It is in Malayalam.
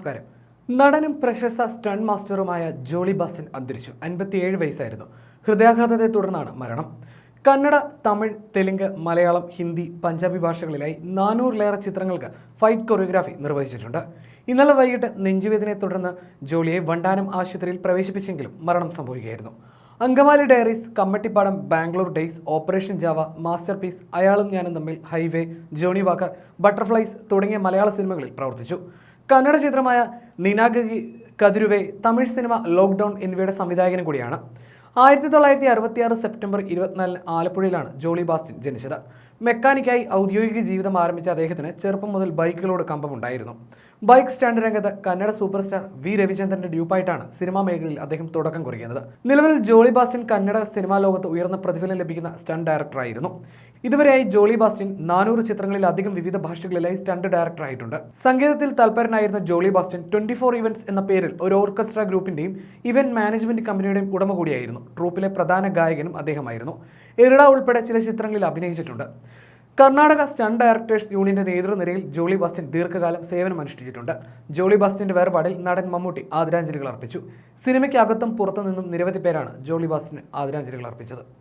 നമസ്കാരം. നടനും പ്രശസ്ത സ്റ്റൺ മാസ്റ്ററുമായ ജോളി ബാസ്റ്റൻ അന്തരിച്ചു. അൻപത്തിയേഴ് വയസ്സായിരുന്നു. ഹൃദയാഘാതത്തെ തുടർന്നാണ് മരണം. കന്നഡ തമിഴ് തെലുങ്ക് മലയാളം ഹിന്ദി പഞ്ചാബി ഭാഷകളിലായി നാനൂറിലേറെ ചിത്രങ്ങൾക്ക് ഫൈറ്റ് കൊറിയോഗ്രാഫി നിർവഹിച്ചിട്ടുണ്ട്. ഇന്നലെ വൈകിട്ട് നെഞ്ചുവേദനയെ തുടർന്ന് ജോളിയെ വണ്ടാനം ആശുപത്രിയിൽ പ്രവേശിപ്പിച്ചെങ്കിലും മരണം സംഭവിക്കുകയായിരുന്നു. Angamaly diaries Kammattipaadam Bangalore days operation Java masterpiece അയാളും ഞാനും തമ്മിൽ ഹൈവേ ജോണി വാക്കർ ബട്ടർഫ്ലൈസ് തുടങ്ങിയ മലയാള സിനിമകളിൽ പ്രവർത്തിച്ചു. കന്നഡ ചിത്രമായ നിനാഗി കതിരുവെ തമിഴ് സിനിമ ലോക്ക്ഡൗൺ എന്നിവയുടെ സംവിധായകനും കൂടിയാണ്. ആയിരത്തി തൊള്ളായിരത്തി അറുപത്തിയാറ് സെപ്റ്റംബർ ഇരുപത്തിനാലിന് ആലപ്പുഴയിലാണ് ജോളി ബാസ്റ്റിൻ ജനിച്ചത്. മെക്കാനിക്കായി ഔദ്യോഗിക ജീവിതം ആരംഭിച്ച അദ്ദേഹത്തിന് ചെറുപ്പം മുതൽ ബൈക്കുകളോട് കമ്പമുണ്ടായിരുന്നു. ബൈക്ക് സ്റ്റാൻഡ് രംഗത്ത് കന്നഡ സൂപ്പർ സ്റ്റാർ വി രവിചന്ദ്രന്റെ ഡ്യൂപ്പായിട്ടാണ് സിനിമാ മേഖലയിൽ അദ്ദേഹം തുടക്കം കുറിക്കുന്നത്. നിലവിൽ ജോളി ബാസ്റ്റിൻ കന്നഡ സിനിമാ ലോകത്ത് ഉയർന്ന പ്രതിഫലം ലഭിക്കുന്ന സ്റ്റണ്ട് ഡയറക്ടറായിരുന്നു. ഇതുവരെയായി ജോളി ബാസ്റ്റിൻ നാനൂറ് ചിത്രങ്ങളിലധികം വിവിധ ഭാഷകളിലായി സ്റ്റണ്ട് ഡയറക്ടറായിട്ടുണ്ട്. സംഗീതത്തിൽ തൽപരനായിരുന്ന Jolly Bastin twenty four events എന്ന പേരിൽ ഒരു ഓർക്കസ്ട്ര ഗ്രൂപ്പിന്റെയും ഇവന്റ് മാനേജ്മെന്റ് കമ്പനിയുടെയും ഉടമ കൂടിയായിരുന്നു. ട്രൂപ്പിലെ പ്രധാന ഗായകനും അദ്ദേഹമായിരുന്നു. എറിഡ ഉൾപ്പെടെ ചില ചിത്രങ്ങളിൽ അഭിനയിച്ചിട്ടുണ്ട്. കർണാടക സ്റ്റണ്ട് ഡയറക്ടേഴ്സ് യൂണിയന്റെ നേതൃനിരയിൽ ജോളി ബാസ്റ്റിൻ ദീർഘകാലം സേവനം അനുഷ്ഠിച്ചിട്ടുണ്ട്. ജോളി ബാസ്റ്റിന്റെ വേർപാടിൽ നടൻ മമ്മൂട്ടി ആദരാഞ്ജലികൾ അർപ്പിച്ചു. സിനിമയ്ക്കകത്തും പുറത്തു നിന്നും നിരവധി പേരാണ് ജോളി ബാസ്റ്റിന് ആദരാഞ്ജലികൾ അർപ്പിച്ചത്.